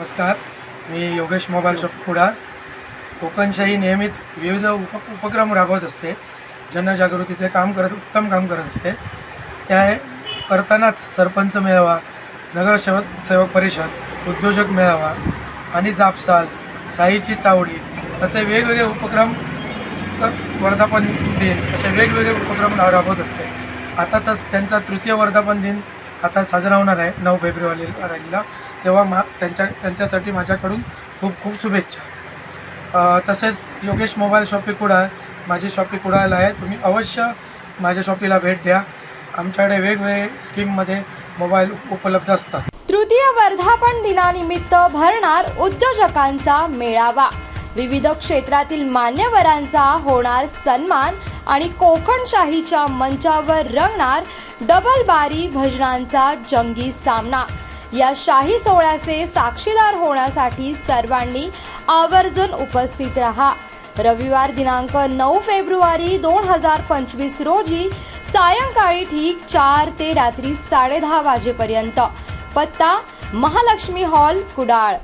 नमस्कार. मी Yogesh mobile shop Kuda Kokanshahi नेहमीच विविध उप उपक्रम राबवत असते. जनजागृतीचे काम करत उत्तम काम करत असते. त्या करतानाच सरपंच मेळावा नगरसेवक सेवक परिषद उद्योजक मेळावा आणि जापसाल साईची चावडी असे वेगवेगळे उपक्रम वर्धापन दिन असे वेगवेगळे उपक्रम रा- राबवत असते. आता तर त्यांचा तृतीय वर्धापन दिन आता साजरा होणार आहे नऊ फेब्रुवारीला तेव्हा मा त्यांच्या त्यांच्यासाठी माझ्याकडून खूप खूप शुभेच्छा. तसेच योगेश मोबाईल शॉपी कुडाळ माझी शॉपी कुडाळला आहे. तुम्ही अवश्य माझ्या शॉपीला भेट द्या. आमच्याकडे वेगवेगळे स्कीममध्ये मोबाईल उपलब्ध असतात. तृतीय वर्धापन दिनानिमित्त भरणार उद्योजकांचा मेळावा. विविध क्षेत्रातील मान्यवरांचा होणार सन्मान आणि कोकणशाहीच्या मंचावर रंगणार डबल बारी भजनांचा जंगी सामना. या शाही सोहळ्याचे साक्षीदार होण्यासाठी सर्वांनी आवर्जून उपस्थित रहा. रविवार दिनांक नऊ फेब्रुवारी दोन हजार पंचवीस रोजी सायंकाळी ठीक चार ते रात्री साडेदहा वाजेपर्यंत. पत्ता महालक्ष्मी हॉल कुडाळ.